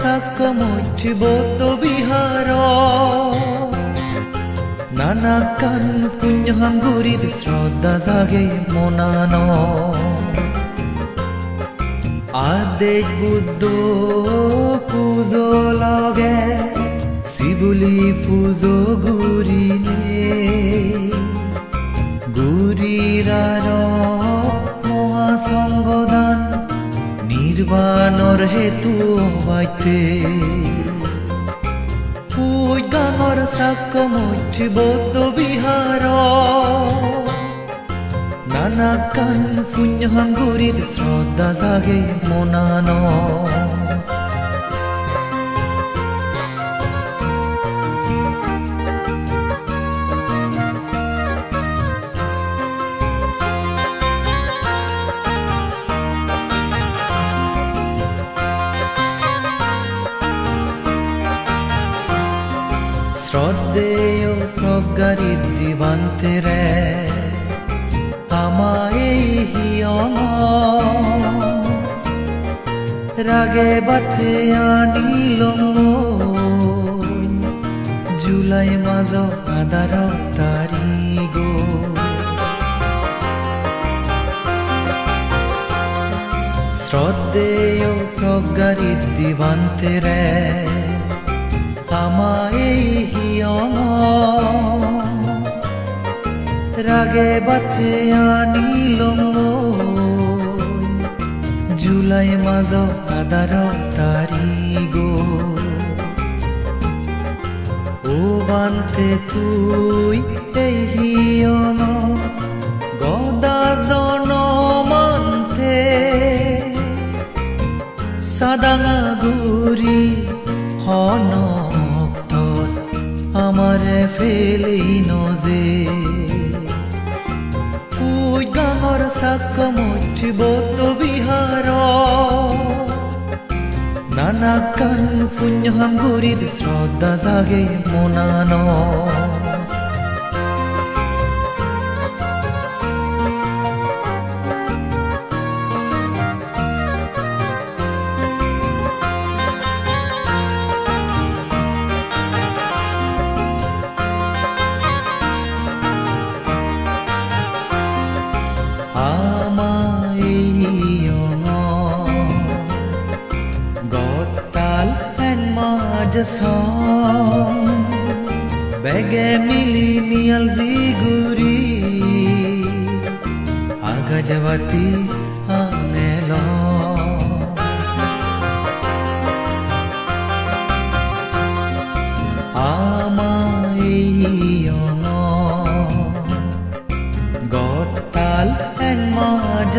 সাকমুচ বৌদ্ধ বিহার নানা কান পুণ্যহাঙ্গুরির শ্রদ্ধা জাগে মনান আদেশ বুদ্ধ পুজো লগে শিবুলি পুজো গুরিনে গুরিরার মহাসংগদান নির্বাণর হেতু বাইতে। পুজ ডাঙর সাকমুচ বৌদ্ধ বিহার। নানা কান পুণ্যহাঙ্গুরির শ্রদ্ধা জাগে মনান। প্রজ্ঞারি দিবান্তেরে আমায় হিয়ম রাগে বাতে আনিল জুলাই মাজ আদার তারি গো। শ্রদ্ধেয় প্রজ্ঞারি দিবান্তেরে আমায় রাগে বাতে আনিল জুলাই মাজ আদার তারি গো ও বান্তে তুই এই হিয়ম গদা জনমন্তে সাদাঙা গুরি হনক্ত আমারে ফেলি নজে গাঙর সাকমুচ বৌদ্ধ বিহার। নানা কান পুণ্যহাম গুরির শ্রদ্ধা জাগে মনান। গতাল এন নিয়াল সং বেগে মিলিনিয়াল আগজবতী আমেল গতাল এন মাঝ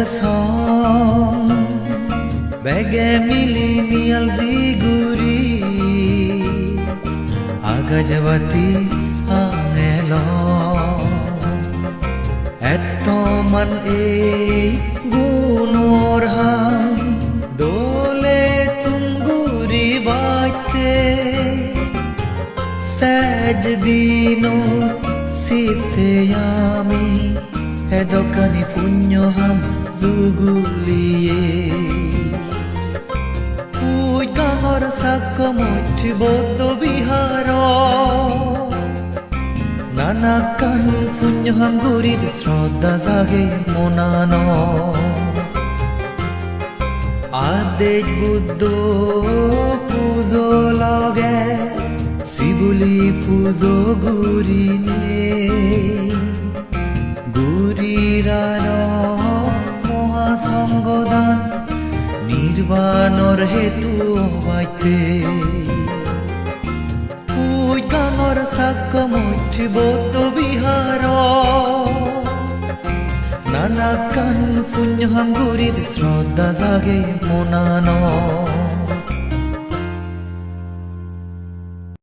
বেগে মিলিনিয়াল জিগুরি। আগজবতী আমেল এত মান এই গুণর হাম দোলে তুমগুরি বাইতে। সেজ দিনো শীতে আমি হে দোকানি পুণ্য হাম জুগুলিয়ে তুই গাঙর সাকমুচ বৌদ্ধ বিহার নানা কান পুণ্য হাম গুরির শ্রদ্ধা জাগে মনান আদেশ বুদ্ধ পুজো লগে শিবুলি পুজো গুরিনে গুরিরার মহাসংগদান নির্বাণর হেতু বাইতে পুই গাঙর সাকমুচ বৌদ্ধ বিহার। নানা কান পুণ্যহাম গুরির শ্রদ্ধা জাগে মনান।